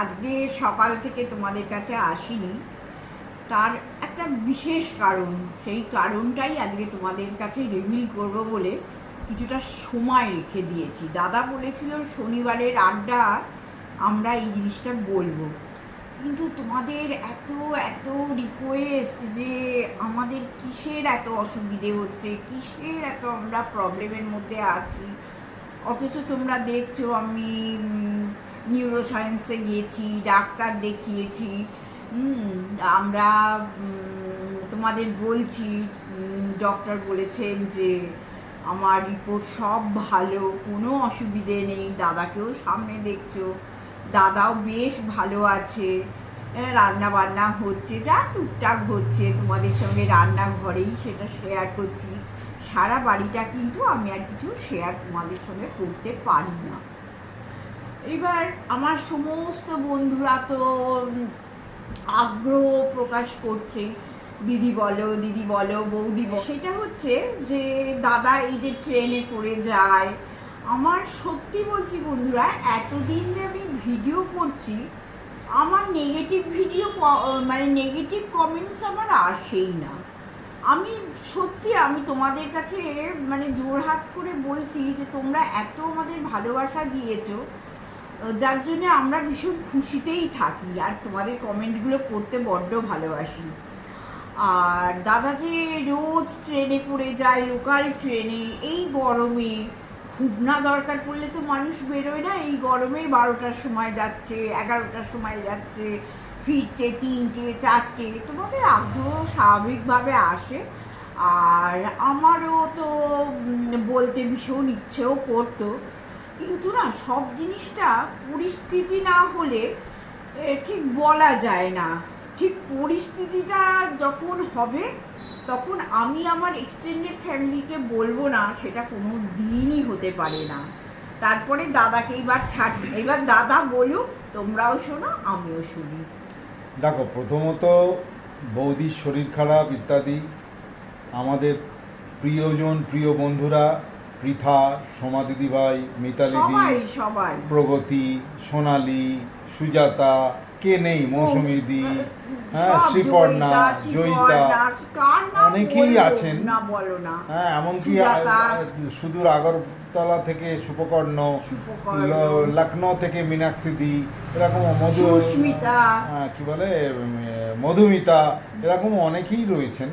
আজকে সকাল থেকে তোমাদের কাছে আসিনি। তার একটা বিশেষ কারণ, সেই কারণটাই আজকে তোমাদের কাছে রিভিল করব বলে কিছুটা সময় রেখে দিয়েছি। দাদা বলেছিল শনিবারের আড্ডা, আমরা এই জিনিসটা বলব। কিন্তু তোমাদের এত এত রিকোয়েস্ট যে আমাদের কিসের এত অসুবিধে হচ্ছে, কিসের এত আমরা প্রবলেমের মধ্যে আছি? অথচ তোমরা দেখছ আমি নিউরো সায়েন্সে গিয়েছি, ডাক্তার দেখিয়েছি আমরা তোমাদের বলছি ডক্টর বলেছেন যে আমার রিপোর্ট সব ভালো, কোনো অসুবিধে নেই, দাদাকেও সামনে দেখছ, দাদাও বেশ ভালো আছে রান্না বান্না হচ্ছে, যা টুকটাক হচ্ছে, তোমাদের সঙ্গে রান্নাঘরেই সেটা শেয়ার করছি, সারা বাড়িটা কিন্তু আমি আর কিছু শেয়ার তোমাদের সঙ্গে করতে পারি না। এবার আমার সমস্ত বন্ধুরা তো আগ্রহ প্রকাশ করছে। দিদি বলো দিদি বলো, বৌদি বলো। সেটা হচ্ছে যে, দাদা এই যে ট্রেনে করে যায়, আমার সত্যি বলছি বন্ধুরা, এতদিন যে আমি ভিডিও করছি, আমার নেগেটিভ ভিডিও মানে নেগেটিভ কমেন্টস আমার আসেই না। আমি সত্যি, আমি তোমাদের কাছে মানে জোরহাত করে বলছি যে, তোমরা এত আমাদের ভালোবাসা দিয়েছ যার জন্য আমরা ভীষণ খুশিতেই থাকি, আর তোমাদের কমেন্টগুলো পড়তে বড্ড ভালোবাসি। আর দাদা যে রোজ ট্রেনে করে যায় লোকাল ট্রেনে এই গরমে খুব না দরকার পড়লে তো মানুষ বেরোয় না, এই গরমে বারোটার সময় যাচ্ছে, এগারোটার সময় যাচ্ছে, ফিরছে তিনটে, চারটে, তোমাদের আগ্রহ স্বাভাবিকভাবে আসে। আর আমারও তো বলতে ভীষণ ইচ্ছেও করতো। কিন্তু না, সব জিনিসটা পরিস্থিতি না হলে ঠিক বলা যায় না। ঠিক পরিস্থিতিটা যখন হবে, তখন আমি আমার এক্সটেন্ডেড ফ্যামিলিকে বলব না, সেটা কোনো দিনই হতে পারে না। তারপরে দাদাকে এবার ছাড়, এবার দাদা বলুক, তোমরাও শোনো, আমিও শুনি। দেখো, প্রথমত বৌদির শরীর খারাপ ইত্যাদি। আমাদের প্রিয়জন, প্রিয় বন্ধুরা পৃথা সোমা দিদিভাই মিতালিদি সবাই সবাই। প্রগতি সোনালি সুজাতা কে নেই মৌসুমিদি হ্যাঁ শ্রীপর্ণা জয়িতা, অনেকেই আছেন। হ্যাঁ এমনকি সুদূর আগরতলা থেকে সুপকর্ণ লখনৌ থেকে মীনাক্ষী দি এরকম মধু হ্যাঁ, কি বলে মধুমিতা এরকম অনেকেই রয়েছেন।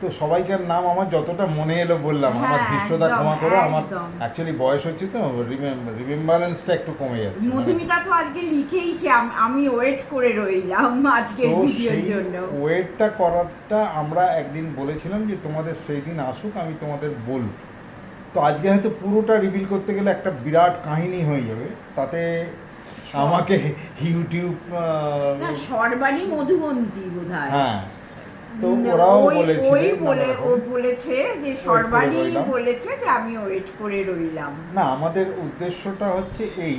তো সবাইকার নাম আমার যতটা মনে এলো বললাম আমার হ্যাঁ, ধৃষ্টতা ক্ষমা করো আমার। অ্যাকচুয়ালি বয়স হচ্ছে তো রিমেম্বারেন্সটা একটু কমে যাচ্ছে। মধুমিতা তো আজকে লিখেইছে আম- ওয়েট করে রইলাম আজকের তো ভিডিওর জন্য। ওয়েটটা করাটা আমরা একদিন বলেছিলাম যে তোমাদের সেই দিন আসুক আমি তোমাদের বলব। তো আজকে হয়তো পুরোটা রিভিল করতে গেলে একটা বিরাট কাহিনী হয়ে যাবে তাতে আমাকে ইউটিউব না সর্বাণী মধুবন্তী বোধহয়। হ্যাঁ। তো ওরাও ওই- বলেছিল ওই বলে ও বলেছে যে সর্বাণী বলেছে যে আমি ওয়েট করে রইলাম। না আমাদের উদ্দেশ্যটা হচ্ছে এই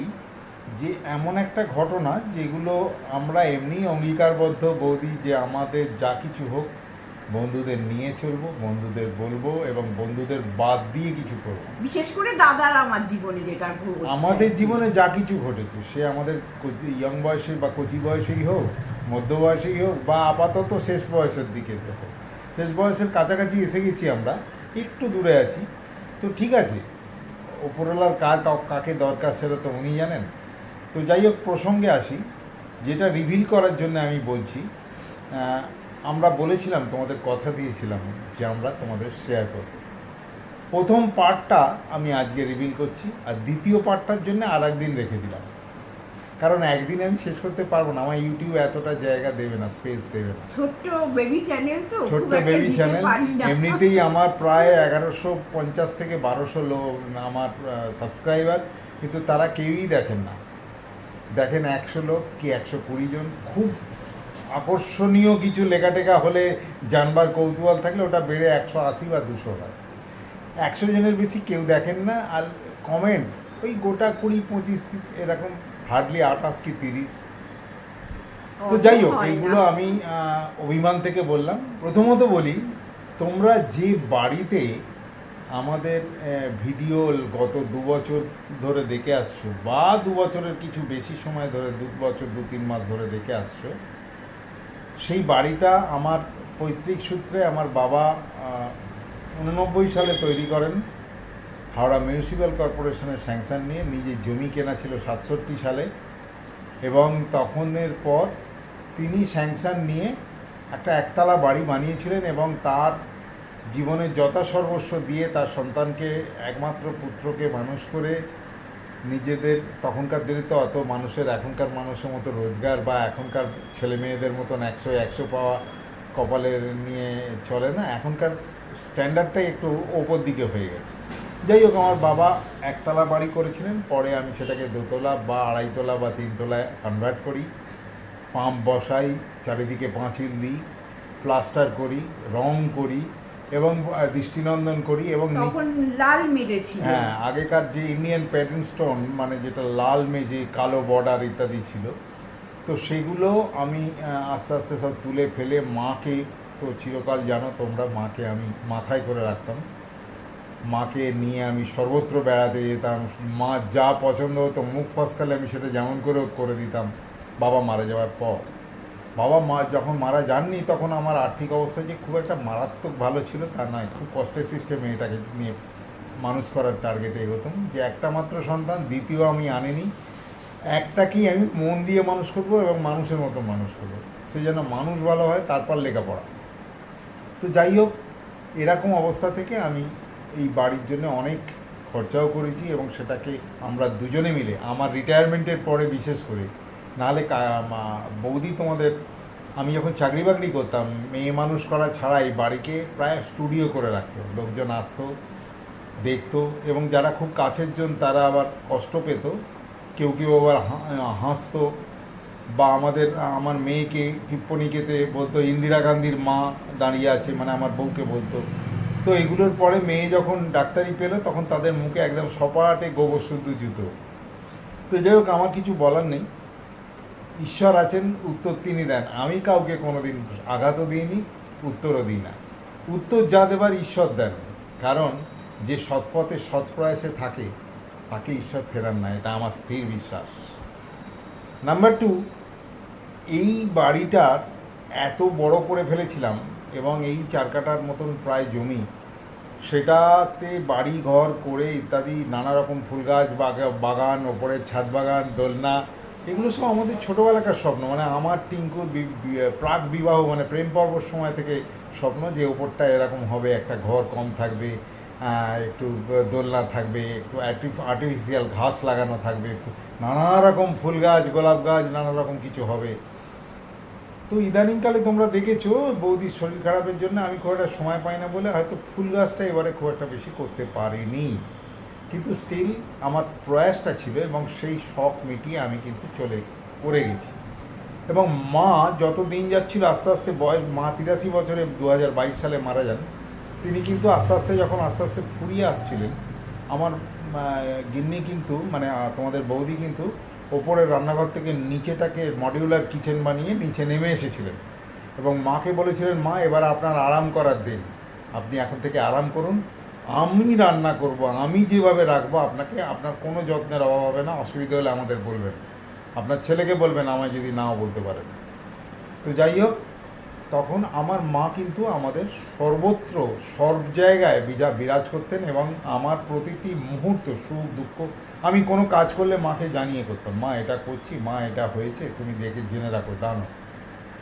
যে এমন একটা ঘটনা যেগুলো আমরা এমনি অঙ্গীকারবদ্ধ বৌদি যে আমাদের যা কিছু হোক বন্ধুদের নিয়ে চলবো বন্ধুদের বলব এবং বন্ধুদের বাদ দিয়ে কিছু করব। বিশেষ করে দাদার আমার জীবনে যেটা আমাদের জীবনে যা কিছু ঘটেছে সে আমাদের ইয়ং বয়সে বা কচি বয়সেই হোক মধ্য বয়সেই হোক বা আপাতত শেষ বয়সের দিকে হোক শেষ বয়সের কাছাকাছি এসে গেছি আমরা, একটু দূরে আছি। তো ঠিক আছে, ওপরওয়ালার কার কা- কাকে দরকার সেটা তো উনি জানেন। তো যাই হোক, প্রসঙ্গে আসি, যেটা রিভিল করার জন্য আমি বলছি আমরা বলেছিলাম, তোমাদের কথা দিয়েছিলাম যে আমরা তোমাদের শেয়ার করব। প্রথম পার্টটা আমি আজকে রিভিল করছি, আর দ্বিতীয় পার্টটার জন্য আর একদিন রেখে দিলাম। কারণ একদিন আমি শেষ করতে পারব না। আমার ইউটিউব এতটা জায়গা দেবে না স্পেস দেবে না। ছোট্ট বেবি চ্যানেল তো ছোট্ট বেবি চ্যানেল এমনিতেই আমার প্রায় এগারোশো পঞ্চাশ থেকে বারোশো লোক আমার সাবস্ক্রাইবার কিন্তু তারা কেউই দেখেন না। দেখেন একশো লোক কি একশো কুড়ি জন? খুব আকর্ষণীয় কিছু লেখাটেখা হলে জানবার কৌতূহল থাকলে ওটা বেড়ে একশো আশি বা দুশো হয়। একশো জনের বেশি কেউ দেখেন না আর কমেন্ট ওই গোটা কুড়ি পঁচিশ এরকম হার্ডলি আঠাশ কি তিরিশ। তো যাই হোক এইগুলো আমি অভিমান থেকে বললাম। প্রথমত বলি তোমরা যে বাড়িতে আমাদের ভিডিও গত দু বছর ধরে দেখে আসছো বা দু বছরের কিছু বেশি সময় ধরে দু বছর দু তিন মাস ধরে দেখে আসছো সেই বাড়িটা আমার পৈতৃক সূত্রে আমার বাবা উননব্বই সালে তৈরি করেন। হাওড়া মিউনিসিপ্যাল কর্পোরেশনের স্যাংশন নিয়ে নিজের জমি কেনা ছিল সাতষট্টি সালে এবং তখনের পর তিনি স্যাংশন নিয়ে একটা একতলা বাড়ি বানিয়েছিলেন এবং তার জীবনের যথাসর্বস্ব দিয়ে তার সন্তানকে, একমাত্র পুত্রকে মানুষ করে নিজেদের তখনকার দিনে তো অত মানুষের এখনকার মানুষের মতো রোজগার বা এখনকার ছেলে মেয়েদের মতন একশো একশো পাওয়া কপালের নিয়ে চলে না। এখনকার স্ট্যান্ডার্ডটাই একটু ওপর দিকে হয়ে গেছে। যাই হোক আমার বাবা একতলা বাড়ি করেছিলেন পরে আমি সেটাকে দোতলা বা আড়াইতলা বা তিনতলায় কনভার্ট করি। পাম্প বসাই চারিদিকে পাঁচিল দিই প্লাস্টার করি রং করি এবং দৃষ্টিনন্দন করি এবং লাল মেজেছিল হ্যাঁ আগেকার যে ইন্ডিয়ান প্যাটার্ন স্টোন মানে যেটা লাল মেজে কালো বর্ডার ইত্যাদি ছিল তো সেগুলো আমি আস্তে আস্তে সব তুলে ফেলে মাকে তো চিরকাল জানো তোমরা মাকে আমি মাথায় করে রাখতাম। মাকে নিয়ে আমি সর্বত্র বেড়াতে যেতাম। মা যা পছন্দ হতো, মুখ ফসকালে আমি সেটা যেমন করে করে দিতাম। বাবা মারা যাওয়ার পর। বাবা মা যখন মারা যাননি, তখন আমার আর্থিক অবস্থা যে খুব একটা মারাত্মক ভালো ছিল তা নয়। খুব কষ্টের সিস্টেমে এটাকে নিয়ে মানুষ করার টার্গেটে এগোতাম। যে একটা মাত্র সন্তান, দ্বিতীয় আমি আনিনি। একটাকেই আমি মন দিয়ে মানুষ করব এবং মানুষের মতো মানুষ করব। সে যেন মানুষ ভালো হয়, তারপর লেখাপড়া। তো যাই হোক, এরকম অবস্থা থেকে আমি এই বাড়ির জন্য অনেক খরচাও করেছি এবং সেটাকে আমরা দুজনে মিলে, আমার রিটায়ারমেন্টের পরে বিশেষ করে, নাহলে বৌদি তোমাদের, আমি যখন চাকরি বাকরি করতাম, মেয়ে মানুষ করা ছাড়াই বাড়িকে প্রায় স্টুডিও করে রাখতো, লোকজন আসতো, দেখতো এবং যারা খুব কাছের জন তারা আবার কষ্ট পেত, কেউ কেউ আবার হাসতো বা আমাদের, আমার মেয়েকে টিপ্পনিকেতে বলতো, ইন্দিরা গান্ধীর মা দাঁড়িয়ে আছে মানে আমার বউকে বলতো তো এগুলোর পরে মেয়ে যখন ডাক্তারি পেল, তখন তাদের মুখে একদম সপাটে গোবর শুদ্ধ জুতো। তো যাই হোক, আমার কিছু বলার নেই। ঈশ্বর আছেন, উত্তর তিনি দেন। আমি কাউকে কোনোদিন আঘাতও দিইনি, উত্তরও দিই না। উত্তর যা দেবার ঈশ্বর দেন। কারণ যে সৎপথে সৎ প্রয়াসে থাকে, তাকে ঈশ্বর ফেরান না। এটা আমার স্থির বিশ্বাস। নাম্বার টু এই বাড়িটার এত বড় করে ফেলেছিলাম এবং এই চার কাটার মতন প্রায় জমি, সেটাতে বাড়ি ঘর করে ইত্যাদি নানা রকম ফুল গাছ বাগান ওপরের ছাদ বাগান, দোলনা, এগুলো সব আমাদের ছোটোবেলাকার স্বপ্ন। মানে আমার টিঙ্কুর প্রাক বিবাহ মানে প্রেম পর্বর সময় থেকে স্বপ্ন যে ওপরটা এরকম হবে, একটা ঘর কম থাকবে একটু দোলনা থাকবে, একটু আর্টিফিশিয়াল ঘাস লাগানো থাকবে, নানা রকম ফুল গাছ, গোলাপ গাছ, নানা রকম কিছু হবে। তো ইদানিংকালে তোমরা দেখেছ, বৌদির শরীর খারাপের জন্য আমি খুব একটা সময় পাই না বলে হয়তো ফুল গাছটা এবারে খুব একটা বেশি করতে পারিনি। কিন্তু স্টিল আমার প্রয়াসটা ছিল এবং সেই শখ মিটিয়ে আমি কিন্তু চলে, করে গেছি। এবং মা যত দিন যাচ্ছিল, আস্তে আস্তে বয়স, মা তিরাশি বছরে দু হাজার বাইশ সালে মারা যান, তিনি কিন্তু আস্তে আস্তে যখন আস্তে আস্তে ফুরিয়ে আসছিলেন, আমার গিন্নি কিন্তু মানে তোমাদের বৌদি কিন্তু ওপরের রান্নাঘর থেকে নিচেটাকে মডিউলার কিচেন বানিয়ে নিচে নেমে এসেছিলেন। এবং মাকে বলেছিলেন, মা, এবার আপনার আরাম করার দিন। আপনি এখন থেকে আরাম করুন। আমি রান্না করব, আমি যেভাবে রাখব, আপনাকে, আপনার কোনো যত্নের অভাব হবে না, অসুবিধা হলে আমাদের বলবেন। আপনার ছেলেকে বলবেন, আমায় যদি নাও বলতে পারেন। তো যাই হোক তখন আমার মা কিন্তু আমাদের সর্বত্র, সব জায়গায় বিজা, বিরাজ করতেন এবং আমার প্রতিটি মুহূর্ত সুখ, দুঃখ, আমি কোনো কাজ করলে মাকে জানিয়ে করতাম, মা, এটা করছি, মা, এটা হয়েছে, তুমি দেখে জেনে রাখো জানো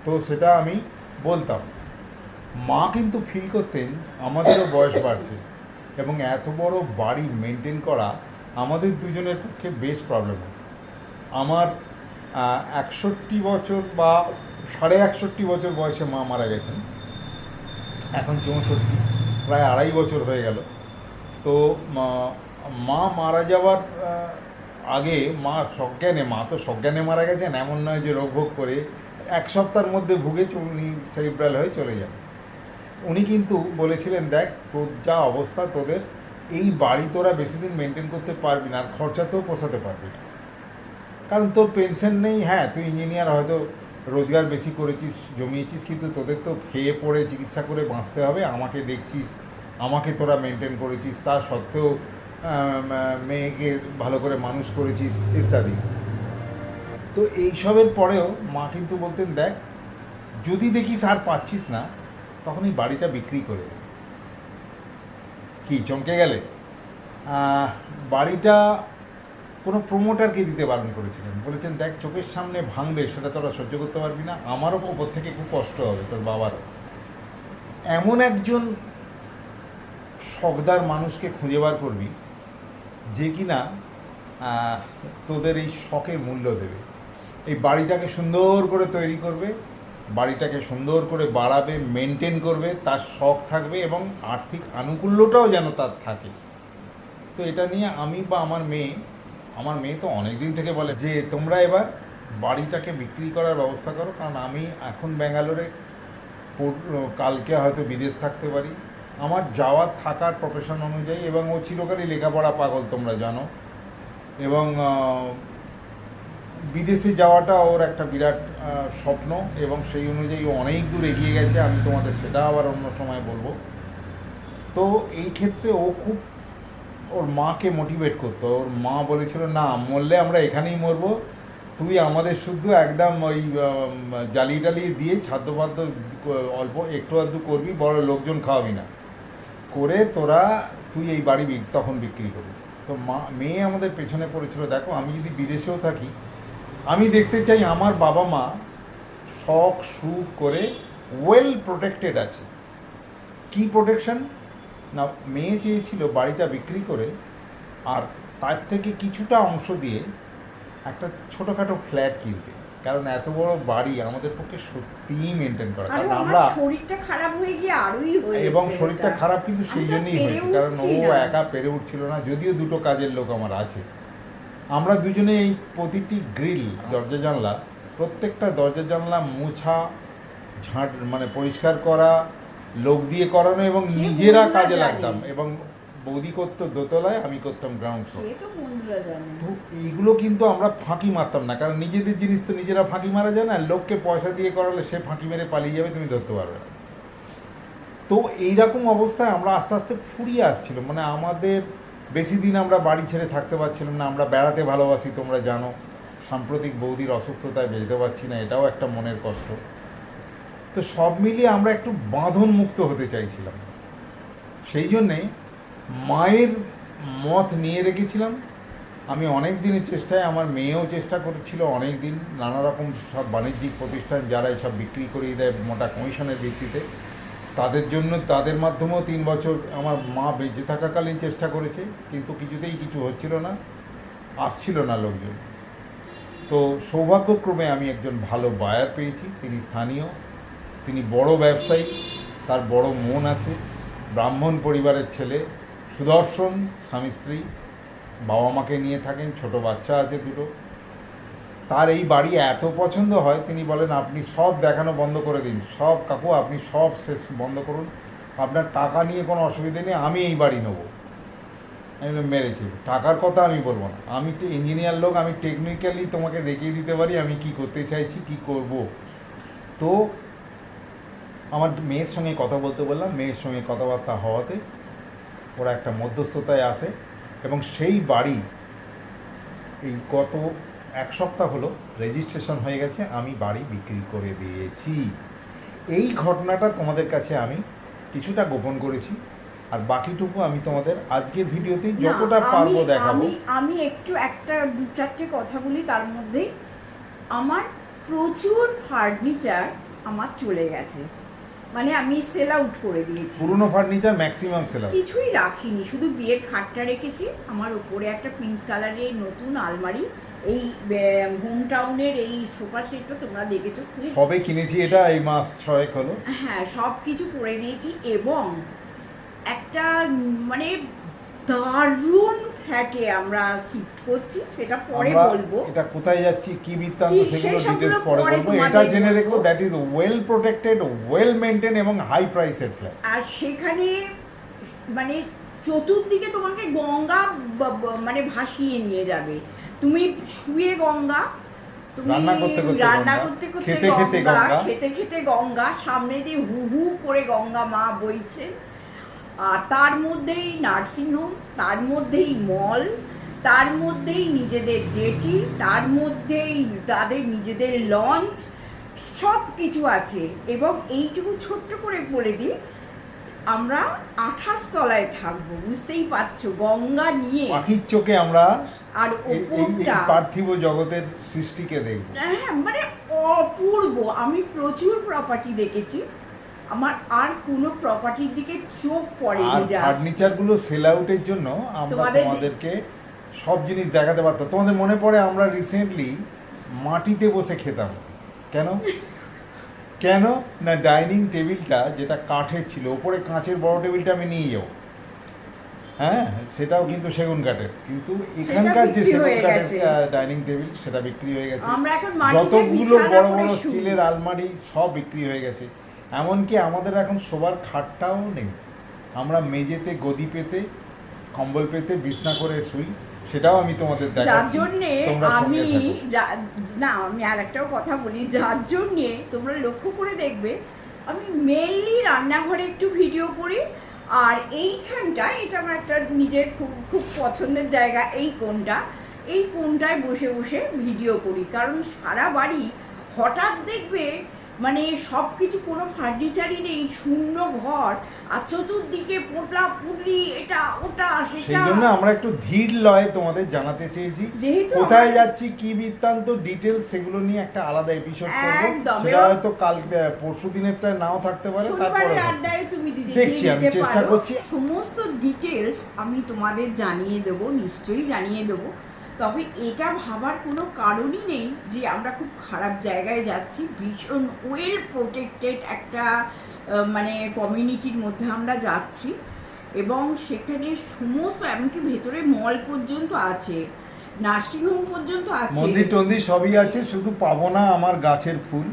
তো সেটা আমি বলতাম। মা কিন্তু ফিল করতেন আমাদেরও বয়স বাড়ছে এবং এত বড় বাড়ি মেনটেন করা আমাদের দুজনের পক্ষে বেশ প্রবলেম আমার একষট্টি বছর বা সাড়ে একষট্টি বছর বয়সে মা মারা গেছেন। এখন চৌষট্টি, প্রায় আড়াই বছর হয়ে গেল। তো মা- মারা যাওয়ার আগে মা সজ্ঞানে, মা তো সজ্ঞানে মারা গেছেন, এমন নয় যে রোগ ভোগ করে এক সপ্তাহের মধ্যে ভুগে উনি সেরিব্রাল হয়ে চলে যান। উনি কিন্তু বলেছিলেন, দেখ, তোর যা অবস্থা, তোদের এই বাড়ি তোরা বেশি দিন মেনটেন করতে পারবি না, আর খরচাতেও পোষাতে পারবি না। কারণ তোর পেনশন নেই হ্যাঁ তুই ইঞ্জিনিয়ার হয়তো রোজগার বেশি করেছিস, জমিয়েছিস, কিন্তু তোদের তো খেয়ে পড়ে চিকিৎসা করে বাঁচতে হবে, আমাকে দেখছিস, আমাকে তোরা মেনটেন করেছিস, তা সত্ত্বেও মেয়েকে ভালো করে মানুষ করেছিস, ইত্যাদি। তো এইসবের পরেও মা কিন্তু বলতেন, দেখ, যদি দেখিস আর পাচ্ছিস না, তখন এই বাড়িটা বিক্রি করে কি, চমকে গেলে? বাড়িটা কোনো প্রমোটারকে দিতে বারণ করেছিলেন। বলেছেন, দেখ, চোখের সামনে ভাঙবে, সেটা তোরা সহ্য করতে পারবি না। আমারও ওপর থেকে খুব কষ্ট হবে, তোর বাবারও এমন একজন শখদার মানুষকে খুঁজে বার করবি, যে কিনা তোদের এই শখের মূল্য দেবে। এই বাড়িটাকে সুন্দর করে তৈরি করবে, বাড়িটাকে সুন্দর করে বাড়াবে মেনটেন করবে, তার শখ থাকবে এবং আর্থিক আনুকূল্যটাও যেন তার থাকে। তো এটা নিয়ে আমি বা আমার মেয়ে আমার মেয়ে তো অনেক দিন থেকে বলে, যে তোমরা এবার বাড়িটাকে বিক্রি করার ব্যবস্থা করো, কারণ আমি এখন ব্যাঙ্গালোরে কালকে হয়তো বিদেশ থাকতে পারি। আমার যাওয়ার থাকার প্রফেশন অনুযায়ী, এবং ও চিরকালই লেখাপড়া পাগল, তোমরা জানো। এবং বিদেশে যাওয়াটা ওর একটা বিরাট স্বপ্ন, এবং সেই অনুযায়ী অনেক দূর এগিয়ে গেছে। আমি তোমাদের সেটা আবার অন্য সময় বলব। তো এই ক্ষেত্রে ও খুব ওর মাকে মোটিভেট করতো। ওর মা বলেছিল, না, মরলে আমরা এখানেই মরবো। তুই আমাদের শুধু একদম ওই জালি টালি দিয়ে খাদ্যবাদ্য অল্প একটু আধটু করবি, বড় লোকজন খাওয়াবি না। করে তোরা, তুই এই বাড়ি তখন বিক্রি করিস। তো মা, মেয়ে আমাদের পেছনে পড়েছিল। দেখো, আমি যদি বিদেশেও থাকি, আমি দেখতে চাই আমার বাবা মা শখ, সুখ করে ওয়েল প্রোটেক্টেড আছে। কি প্রোটেকশন না মেয়ে চেয়েছিল বাড়িটা বিক্রি করে আর তার থেকে কিছুটা অংশ দিয়ে একটা ছোটোখাটো ফ্ল্যাট কিনতে। কারণ এত বড় বাড়ি আমাদের পক্ষে সত্যিই মেনটেন করা। কারণ আমরা শরীরটা খারাপ হয়ে গিয়ে আরোই হয়েছে এবং শরীরটা খারাপ কিন্তু সেই জন্যই হয়েছে। কারণ ও একা পেরে উঠছিল না যদিও দুটো কাজের লোক আমার আছে। আমরা দুজনে এই প্রতিটি গ্রিল দরজা জানলা প্রত্যেকটা দরজা জানলা মোছা ঝাঁট মানে পরিষ্কার করা লোক দিয়ে করানো এবং নিজেরা কাজে লাগতাম এবং বৌদি করতো দোতলায় আমি করতাম গ্রাউন্ড ফ্লোর। তো এইগুলো কিন্তু আমরা ফাঁকি মারতাম না কারণ নিজেদের জিনিস তো নিজেরা ফাঁকি মারা যায় না লোককে পয়সা দিয়ে করালে সে ফাঁকি মেরে পালিয়ে যাবে তুমি ধরতে পারবে না। তো এইরকম অবস্থায় আমরা আস্তে আস্তে ফুরিয়ে আসছিল মানে আমাদের বেশি দিন আমরা বাড়ি ছেড়ে থাকতে পারছিলাম না আমরা বেড়াতে ভালোবাসি তোমরা জানো। সাম্প্রতিক বৌদির অসুস্থতায় বেরোতে পারছি না এটাও একটা মনের কষ্ট। তো সব মিলিয়ে আমরা একটু বাঁধন মুক্ত হতে চাইছিলাম। সেই জন্যে মায়ের মত নিয়ে রেখেছিলাম। আমি অনেক দিনের চেষ্টায়, আমার মেয়েও চেষ্টা করেছিল অনেক দিন নানা রকম সব বাণিজ্যিক প্রতিষ্ঠান যারা এসব বিক্রি করিয়ে দেয়, মোটা কমিশনের ভিত্তিতে। তাদের জন্য, তাদের মাধ্যমেও তিন বছর আমার মা বেঁচে থাকাকালীন চেষ্টা করেছে, কিন্তু কিছুতেই কিছু হচ্ছিল না, আসছিল না লোকজন। তো সৌভাগ্যক্রমে আমি একজন ভালো বায়ার পেয়েছি, তিনি স্থানীয়। তিনি বড় ব্যবসায়ী, তার বড় মন আছে, ব্রাহ্মণ পরিবারের ছেলে, সুদর্শন, স্বামী স্ত্রী, বাবা মাকে নিয়ে থাকেন, ছোট বাচ্চা আছে দুটো। তার এই বাড়ি এত পছন্দ হয়, তিনি বলেন, আপনি সব দেখানো বন্ধ করে দিন, সব কাকু, আপনি সব শেষ বন্ধ করুন, আপনার টাকা নিয়ে কোনো অসুবিধে নেই, আমি এই বাড়ি নেব। আমি মেরেছি, টাকার কথা আমি বলব না, আমি তো, ইঞ্জিনিয়ার লোক, আমি টেকনিক্যালি তোমাকে দেখিয়ে দিতে পারি, আমি কি করতে চাইছি, কি করব? তো আমার মেয়ের সঙ্গে কথা বলতে বললাম মেয়ের সঙ্গে কথাবার্তা হওয়াতে ওরা একটা মধ্যস্থতায় আসে এবং সেই বাড়ি এই গত এক সপ্তাহ হলো রেজিস্ট্রেশন হয়ে গেছে আমি বাড়ি বিক্রি করে দিয়েছি। এই ঘটনাটা তোমাদের কাছে আমি কিছুটা গোপন করেছি আর বাকিটুকু আমি তোমাদের আজকের ভিডিওতে যতটা পারব দেখাবো। আমি একটু একটা দু চারটে কথা বলি তার মধ্যেই আমার প্রচুর ফার্নিচার আমার চলে গেছে। মানে আমি সেল আউট করে দিয়েছি। পুরনো ফার্নিচার ম্যাক্সিমাম সেলার কিছুই রাখিনি শুধু বিয়ের খাটটা রেখেছি আমার উপরে একটা পিঙ্ক কালারের নতুন আলমারি এই হোম টাউনের এই সোফা সেটটা তোমরা দেখেছ খুব। সবে কিনেছি এটা এই মাস ছয়েক হলো। হ্যাঁ সব কিছু করে দিয়েছি এবং একটা মানে দারুণ ফ্ল্যাটে আমরা শিফট করছি সেটা পরে বলব। এটা কোথায় যাচ্ছি কি বৃত্তান্ত সেগুলো ডিটেলস পরে বলব। এটা জেনে রেখো that is well protected well maintain এবং হাই প্রাইসের ফ্ল্যাট আর সেখানে মানে চতুর্দিকে তোমাকে গঙ্গা মানে ভাসিয়ে নিয়ে যাবে। তুমি শুয়ে গঙ্গা তুমি রান্না করতে করতে রান্না করতে করতে খেতে খেতে গঙ্গা গঙ্গা। খেতে খেতে গঙ্গা সামনে দিয়ে হু হু করে গঙ্গা মা বইছে। আর তার মধ্যেই নার্সিংহোম তার মধ্যেই মল তার মধ্যেই নিজেদের জেটি তার মধ্যেই তাদের নিজেদের লঞ্চ সব কিছু আছে। এবং এইটুকু ছোট্ট করে বলে দিই আমরা আঠাশ তলায় থাকব বুঝতেই পারছ গঙ্গা নিয়ে। পাখির চোখে আমরা আর ওপরটা। পার্থিব জগতের সৃষ্টিকে দেখব। হ্যাঁ মানে অপূর্ব। আমি প্রচুর প্রপার্টি দেখেছি। আমার আর কোনো প্রপার্টির দিকে চোখ পড়েনি যা ফার্নিচারগুলো সেল আউটের জন্য আমরা তোমাদেরকে সব জিনিস দেখাতে পারতাম। তোমাদের মনে পড়ে আমরা রিসেন্টলি মাটিতে বসে খেতাম। কেন? কেন? না ডাইনিং টেবিলটা যেটা কাঠের ছিল ওপরে কাঁচের বড় টেবিলটা আমি নিয়ে যাব। হ্যাঁ সেটাও কিন্তু সেগুন কাঠের। কিন্তু এখানকার যে সেগুন কাঠের ডাইনিং টেবিল সেটা বিক্রি হয়ে গেছে। যতগুলো বড় বড় স্টিলের আলমারি সব বিক্রি হয়ে গেছে। এমনকি আমাদের এখন শোবার খাটটাও নেই। আমরা মেঝেতে গদি পেতে কম্বল পেতে বিছনা করে শুই সেটাও আমি তোমাদের যার জন্যে আমি না আমি আর একটাও কথা বলি। যার জন্যে তোমরা লক্ষ্য করে দেখবে আমি মেনলি রান্নাঘরে একটু ভিডিও করি আর এইখানটা এটা আমার একটা নিজের খুব খুব পছন্দের জায়গা এই কোনটা এই কোনটায় বসে বসে ভিডিও করি। কারণ সারা বাড়ি হঠাৎ দেখবে মানে সব কিছু কোনো ফার্নিচারই নেই শূন্য ঘর আর চতুর্দিকে পোটলা পুটলি এটা ওটা সেই জন্য আমরা একটু ধীর লয়ে তোমাদের জানাতে চেয়েছি। যেহেতু কোথায় যাচ্ছি কি বৃত্তান্ত ডিটেলস সেগুলো নিয়ে একটা আলাদা এপিসোড করব। সেটা হয়তো কাল পরশু দিনেরটা নাও থাকতে পারে তারপরে আড্ডায় তুমি দিদি দেখছি, আমি চেষ্টা করছি। সমস্ত ডিটেলস আমি তোমাদের জানিয়ে দেবো নিশ্চয়ই জানিয়ে দেবো। তবে এটা ভাবার কোনো কারণই নেই যে আমরা খুব খারাপ জায়গায় যাচ্ছি। ভীষণ ওয়েল প্রোটেক্টেড একটা মানে কমিউনিটির মধ্যে আমরা যাচ্ছি এবং সেখানে সমস্ত এমনকি ভেতরে মল পর্যন্ত আছে নার্সিংহোম পর্যন্ত আছে। মন্দির টন্দির সবই আছে শুধু পাবো না আমার গাছের ফুল।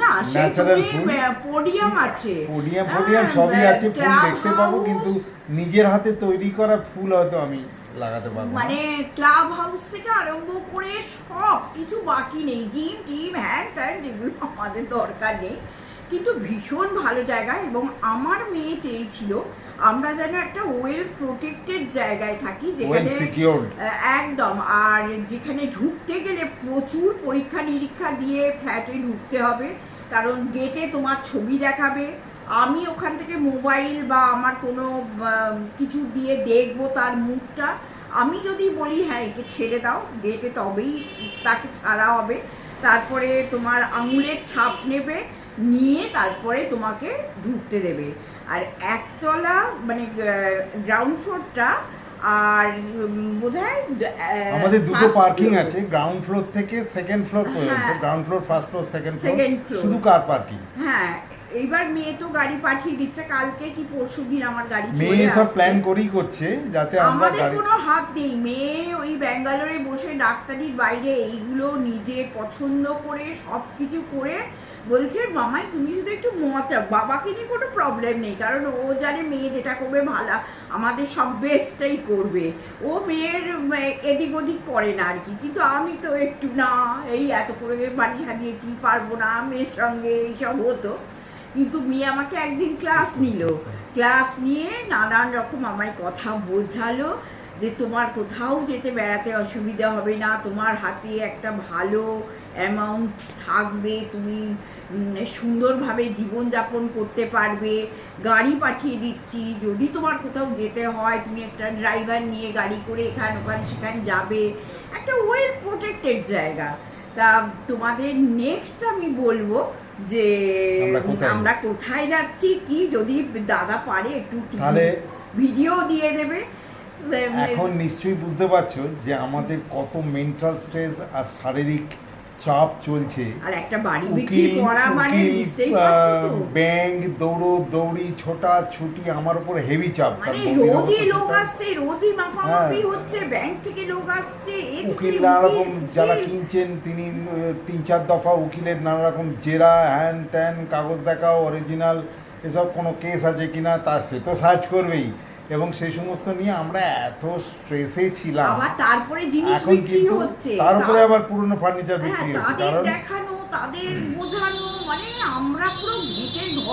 না Natural ফুল। পোডিয়াম আছে। পোডিয়াম হ্যাঁ, সবই আছে ফুল দেখতে পাবো কিন্তু নিজের হাতে তৈরি করা ফুল হয়তো আমি লাগাতে পারব মানে ক্লাব হাউস থেকে আরম্ভ করে সব কিছু বাকি নেই। জিম টিম হ্যান ত্যান যেগুলো আমাদের দরকার নেই। কিন্তু ভীষণ ভালো জায়গা এবং আমার মেয়ে চেয়েছিল আমরা যেন একটা ওয়েল প্রোটেক্টেড জায়গায় থাকি যেখানে একদম আর যেখানে ঢুকতে গেলে প্রচুর পরীক্ষা নিরীক্ষা দিয়ে ফ্ল্যাটে ঢুকতে হবে। কারণ গেটে তোমার ছবি দেখাবে আমি ওখান থেকে মোবাইল বা আমার কোনো কিছু দিয়ে দেখব তার মুখটা। আমি যদি বলি হ্যাঁ একে ছেড়ে দাও গেটে তবেই তাকে ছাড়া হবে। তারপরে তোমার আঙুলের ছাপ নেবে নিয়ে তারপরে তোমাকে ঢুকতে দেবে। আর একতলা মানে গ্রাউন্ড ফ্লোরটা আর বোধ হয় আমাদের দুটো পার্কিং আছে গ্রাউন্ড ফ্লোর থেকে সেকেন্ড ফ্লোর পর্যন্ত। Ground floor first floor second floor শুধু কার পার্কিং হ্যাঁ এইবার মেয়ে তো গাড়ি পাঠিয়ে দিচ্ছে কালকে কি পরশু দিন আমার গাড়ি চলে মেয়ে সব প্ল্যান করেই করছে যাতে আমরা আমাদের কোনো হাত নেই। মেয়ে ওই ব্যাঙ্গালোরে বসে ডাক্তারির বাইরে এইগুলো নিজে পছন্দ করে সব কিছু করে বলছে মামাই তুমি শুধু একটু মত বাবাকে নিয়ে কোনো প্রবলেম নেই কারণ ও জানে মেয়ে যেটা করবে ভালো। আমাদের সব বেস্টটাই করবে। ও মেয়ের এদিক ওদিক করে না আর কি। কিন্তু আমি তো একটু না এই এত করে বাড়ি সাজিয়েছি পারব না মেয়ের সঙ্গে এইসব হতো। কিন্তু মেয়ে আমাকে একদিন ক্লাস নিল। ক্লাস নিয়ে নানান রকম আমায় কথা বোঝালো যে তোমার কোথাও যেতে বেড়াতে অসুবিধা হবে না, তোমার হাতে একটা ভালো অ্যামাউন্ট থাকবে, তুমি সুন্দরভাবে জীবনযাপন করতে পারবে, গাড়ি পাঠিয়ে দিচ্ছি, যদি তোমার কোথাও যেতে হয়, তুমি একটা ড্রাইভার নিয়ে গাড়ি করে এখান ওখান সেখানে যাবে। একটা ওয়েল প্রোটেক্টেড জায়গা। তা তোমাদের নেক্সট আমি বলব যে আমরা কোথায়? যাচ্ছি কি যদি দাদা পারে একটু ভিডিও দিয়ে দেবে এখন নিশ্চয়ই বুঝতে পারছ যে আমাদের কত মেন্টাল স্ট্রেস আর শারীরিক চাপ চলছে। আর একটা বাড়ি বিক্রি করা মানে বুঝতেই পারছ তো। ব্যাংক দৌড়ো দৌড়ি ছোটা ছুটি আমার উপর হেভি চাপ। মানে রোজই লোক আসছে রোজই মাপামাপি হ্যাঁ। হচ্ছে ব্যাংক থেকে লোক আসছে উকিল নানা রকম যারা কিনছেন তিনি তিন চার দফা উকিলের নানা রকম জেরা হ্যান ত্যান কাগজ দেখাও অরিজিনাল এসব কোনো কেস আছে কিনা তা সে তো সার্চ করবেই। এবং সেই সমস্ত নিয়ে আমরা এত স্ট্রেসে ছিলাম। আবার তারপরে জিনিস বিক্রি হচ্ছে। তার উপরে তা- আবার পুরনো ফার্নিচার হ্যাঁ বিক্রি হচ্ছে। তাদের দেখানো তাদের বোঝানো মানে আমরা পুরো ঘেটে ঘ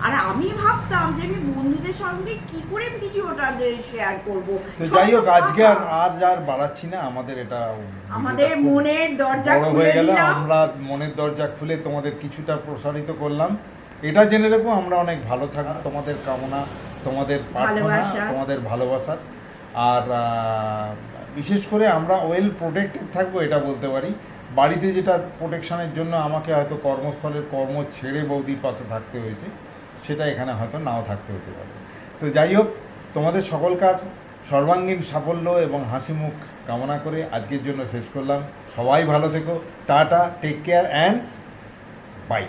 আর আমি ভাবতাম যে আমি বন্ধুদের সঙ্গে কি করে ভিডিওটা শেয়ার করব। তো যাই হোক আজকে আর আর আর বাড়াচ্ছি না। আমাদের এটা আমাদের মনের দরজা খুলে হয়ে গেল। দিলাম। আমরা মনের দরজা খুলে তোমাদের কিছুটা প্রসারিত করলাম। এটা জেনে রেখো আমরা অনেক ভালো থাকব তোমাদের কামনা। তোমাদের প্রার্থনা তোমাদের ভালোবাসার। আর বিশেষ করে আমরা ওয়েল প্রোটেক্টেড থাকব এটা বলতে পারি। বাড়িতে যেটা প্রোটেকশনের জন্য আমাকে হয়তো কর্মস্থলের কর্ম ছেড়ে বৌদির পাশে থাকতে হয়েছে সেটা এখানে হয়তো নাও থাকতে হতে পারে। তো যাই হোক তোমাদের সকলকার সর্বাঙ্গীন সাফল্য এবং হাসি মুখ কামনা করে আজকের জন্য শেষ করলাম। সবাই ভালো থেকো tata take care and bye